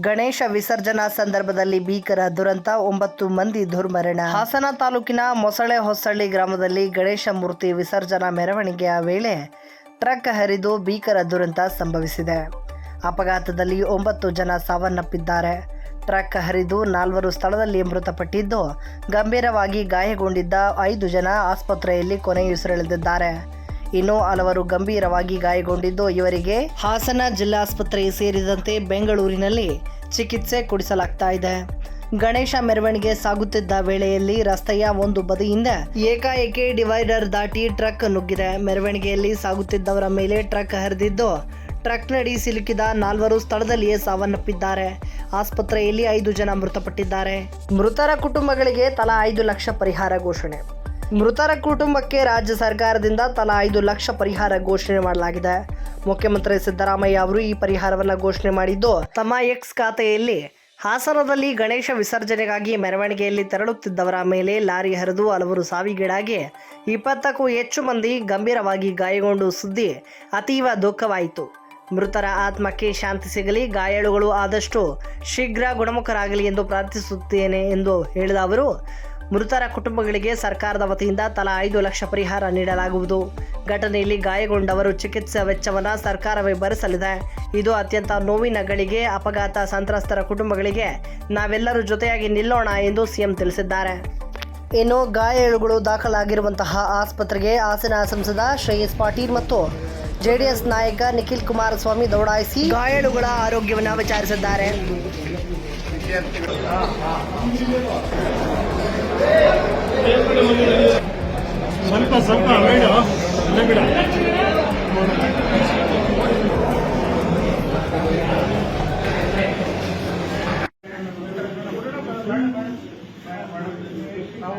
ಗಣೇಶ ವಿಸರ್ಜನಾ ಸಂದರ್ಭದಲ್ಲಿ ಭೀಕರ ದುರಂತ, ಒಂಬತ್ತು ಮಂದಿ ದುರ್ಮರಣ. ಹಾಸನ ತಾಲೂಕಿನ ಮೊಸಳೆ ಹೊಸಳ್ಳಿ ಗ್ರಾಮದಲ್ಲಿ ಗಣೇಶ ಮೂರ್ತಿ ವಿಸರ್ಜನಾ ಮೆರವಣಿಗೆಯ ವೇಳೆ ಟ್ರಕ್ ಹರಿದು ಭೀಕರ ದುರಂತ ಸಂಭವಿಸಿದೆ. ಅಪಘಾತದಲ್ಲಿ ಒಂಬತ್ತು ಜನ ಸಾವನ್ನಪ್ಪಿದ್ದಾರೆ. ಟ್ರಕ್ ಹರಿದು ನಾಲ್ವರು ಸ್ಥಳದಲ್ಲಿ ಮೃತಪಟ್ಟಿದ್ದು, ಗಂಭೀರವಾಗಿ ಗಾಯಗೊಂಡಿದ್ದ ಐದು ಜನ ಆಸ್ಪತ್ರೆಯಲ್ಲಿ ಕೊನೆಯುಸಿರೆಳೆದಿದ್ದಾರೆ. ಇನ್ನು ಹಲವರು ಗಂಭೀರವಾಗಿ ಗಾಯಗೊಂಡಿದ್ದು ಇವರಿಗೆ ಹಾಸನ ಜಿಲ್ಲಾಸ್ಪತ್ರೆ ಸೇರಿದಂತೆ ಬೆಂಗಳೂರಿನಲ್ಲಿ ಚಿಕಿತ್ಸೆ ಕೊಡಿಸಲಾಗ್ತಾ ಇದೆ. ಗಣೇಶ ಮೆರವಣಿಗೆ ಸಾಗುತ್ತಿದ್ದ ವೇಳೆಯಲ್ಲಿ ರಸ್ತೆಯ ಒಂದು ಬದಿಯಿಂದ ಏಕಾಏಕಿ ಡಿವೈಡರ್ ದಾಟಿ ಟ್ರಕ್ ನುಗ್ಗಿದೆ. ಮೆರವಣಿಗೆಯಲ್ಲಿ ಸಾಗುತ್ತಿದ್ದವರ ಮೇಲೆ ಟ್ರಕ್ ಹರಿದಿದ್ದು ಟ್ರಕ್ನಡಿ ಸಿಲುಕಿದ ನಾಲ್ವರು ಸ್ಥಳದಲ್ಲಿಯೇ ಸಾವನ್ನಪ್ಪಿದ್ದಾರೆ. ಆಸ್ಪತ್ರೆಯಲ್ಲಿ ಐದು ಜನ ಮೃತಪಟ್ಟಿದ್ದಾರೆ. ಮೃತರ ಕುಟುಂಬಗಳಿಗೆ ತಲಾ ಐದು ಲಕ್ಷ ಪರಿಹಾರ ಘೋಷಣೆ. ಮೃತರ ಕುಟುಂಬಕ್ಕೆ ರಾಜ್ಯ ಸರ್ಕಾರದಿಂದ ತಲಾ ಐದು ಲಕ್ಷ ಪರಿಹಾರ ಘೋಷಣೆ ಮಾಡಲಾಗಿದೆ. ಮುಖ್ಯಮಂತ್ರಿ ಸಿದ್ದರಾಮಯ್ಯ ಅವರು ಈ ಪರಿಹಾರವನ್ನು ಘೋಷಣೆ ಮಾಡಿದ್ದು, ತಮ್ಮ ಎಕ್ಸ್ ಖಾತೆಯಲ್ಲಿ ಹಾಸನದಲ್ಲಿ ಗಣೇಶ ವಿಸರ್ಜನೆಗಾಗಿ ಮೆರವಣಿಗೆಯಲ್ಲಿ ತೆರಳುತ್ತಿದ್ದವರ ಮೇಲೆ ಲಾರಿ ಹರಿದು ಹಲವರು ಸಾವಿಗೀಡಾಗಿ ಇಪ್ಪತ್ತಕ್ಕೂ ಹೆಚ್ಚು ಮಂದಿ ಗಂಭೀರವಾಗಿ ಗಾಯಗೊಂಡು ಸುದ್ದಿ ಅತೀವ ದುಃಖವಾಯಿತು. ಮೃತರ ಆತ್ಮಕ್ಕೆ ಶಾಂತಿ ಸಿಗಲಿ, ಗಾಯಾಳುಗಳು ಆದಷ್ಟು ಶೀಘ್ರ ಗುಣಮುಖರಾಗಲಿ ಎಂದು ಪ್ರಾರ್ಥಿಸುತ್ತೇನೆ ಎಂದು ಹೇಳಿದ ಅವರು ಮೃತರ ಕುಟುಂಬಗಳಿಗೆ ಸರ್ಕಾರದ ವತಿಯಿಂದ ತಲಾ ಐದು ಲಕ್ಷ ಪರಿಹಾರ ನೀಡಲಾಗುವುದು. ಘಟನೆಯಲ್ಲಿ ಗಾಯಗೊಂಡವರು ಚಿಕಿತ್ಸಾ ವೆಚ್ಚವನ್ನು ಸರ್ಕಾರವೇ ಭರಿಸಲಿದೆ. ಇದು ಅತ್ಯಂತ ನೋವಿನ ಗಳಿಗೆ, ಅಪಘಾತ ಸಂತ್ರಸ್ತರ ಕುಟುಂಬಗಳಿಗೆ ನಾವೆಲ್ಲರೂ ಜೊತೆಯಾಗಿ ನಿಲ್ಲೋಣ ಎಂದು ಸಿಎಂ ತಿಳಿಸಿದ್ದಾರೆ. ಇನ್ನು ಗಾಯಾಳುಗಳು ದಾಖಲಾಗಿರುವಂತಹ ಆಸ್ಪತ್ರೆಗೆ ಹಾಸನ ಸಂಸದ ಶ್ರೇಯಸ್ ಪಾಟೀಲ್ ಮತ್ತು ಜೆಡಿಎಸ್ ನಾಯಕ ನಿಖಿಲ್ ಕುಮಾರಸ್ವಾಮಿ ದೌಡಾಯಿಸಿ ಗಾಯಾಳುಗಳ ಆರೋಗ್ಯವನ್ನು ವಿಚಾರಿಸಿದ್ದಾರೆ. ಸ್ವಲ್ಪ ಸ್ವಲ್ಪ ನಾವು